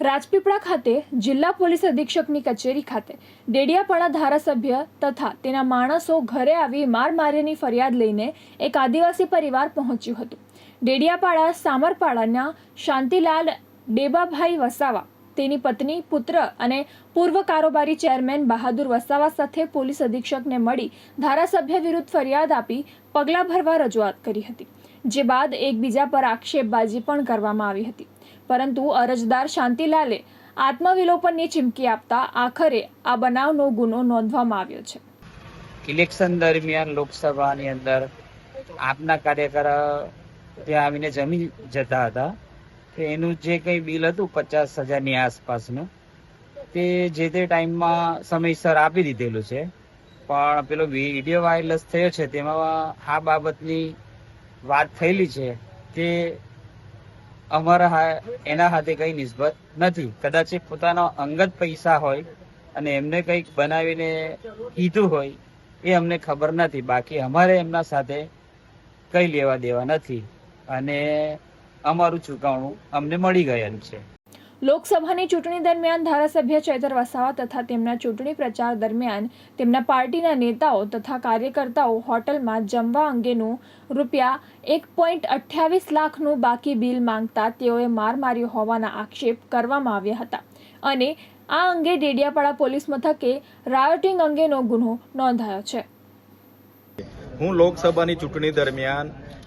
રાજપીપળા ખાતે જિલ્લા પોલીસ અધિક્ષકની કચેરી ખાતે ડેડિયાપાડા ધારાસભ્ય તથા તેના માણસો ઘરે આવી માર માર્યાની ફરિયાદ લઈને એક આદિવાસી પરિવાર પહોંચ્યું હતું. ડેડિયાપાડા સામરપાડાના શાંતિલાલ ડેબાભાઈ વસાવા, તેની પત્ની, પુત્ર અને પૂર્વ કારોબારી ચેરમેન બહાદુર વસાવા સાથે પોલીસ અધિક્ષકને મળી ધારાસભ્ય વિરુદ્ધ ફરિયાદ આપી પગલાં ભરવા રજૂઆત કરી હતી. જે બાદ એકબીજા પર આક્ષેપબાજી પણ કરવામાં આવી હતી. પરંતુ અરજદાર શાંતિલાલે આત્મવિલોપનની ચીમકી આપતા આખરે આ બનાવનો ગુનો નોંધવામાં આવ્યો છે. ઇલેક્શન દરમિયાન લોકસભાની અંદર આપના કાર્યકર ત્યાં આવીને જમી જતા હતા. તો એનું જે કંઈ બિલ હતું પચાસ હજારની આસપાસનું, તે જે તે ટાઈમમાં સમયસર આપી દીધેલું છે. પણ પેલો વીડિયો વાયરલેસ થયો છે, તેમાં આ બાબતની વાત થયેલી છે કે અમારા એના હાથે કઈ નિસ્બત નથી. કદાચ પોતાના અંગત પૈસા હોય અને એમને કંઈક બનાવીને કીધું હોય, એ અમને ખબર નથી. બાકી અમારે એમના સાથે કઈ લેવા દેવા નથી. અને અમારું ચુકવણું અમને મળી ગયેલું છે. લોકસભાની ચૂંટણી દરમિયાન ધારાસભ્ય ચૈતર વસાવા તથા તેમના ચૂંટણી પ્રચાર દરમિયાન તેમના પાર્ટીના નેતાઓ તથા કાર્યકર્તાઓ હોટલમાં જમવા અંગેનું રૂપિયા એક પોઈન્ટ અઠ્યાવીસ લાખનું બાકી બિલ માંગતા તેઓએ માર માર્યો હોવાના આક્ષેપ કરવામાં આવ્યા હતા. અને આ અંગે ડેડિયાપાડા પોલીસ મથકે રાયોટિંગ અંગેનો ગુનો નોંધાયો છે. હું લોકસભાની ચૂંટણી દરમિયાન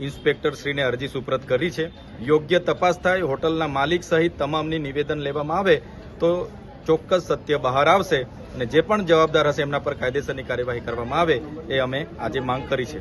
ઇન્સ્પેક્ટર શ્રીને અરજી સુપ્રત કરી છે. યોગ્ય તપાસ થાય, હોટલના માલિક સહિત તમામની નિવેદન લેવામાં આવે તો ચોક્કસ સત્ય બહાર આવશે અને જે પણ જવાબદાર હશે એમના પર કાયદેસરની કાર્યવાહી કરવામાં આવે એ અમે આજે માંગ કરી છે.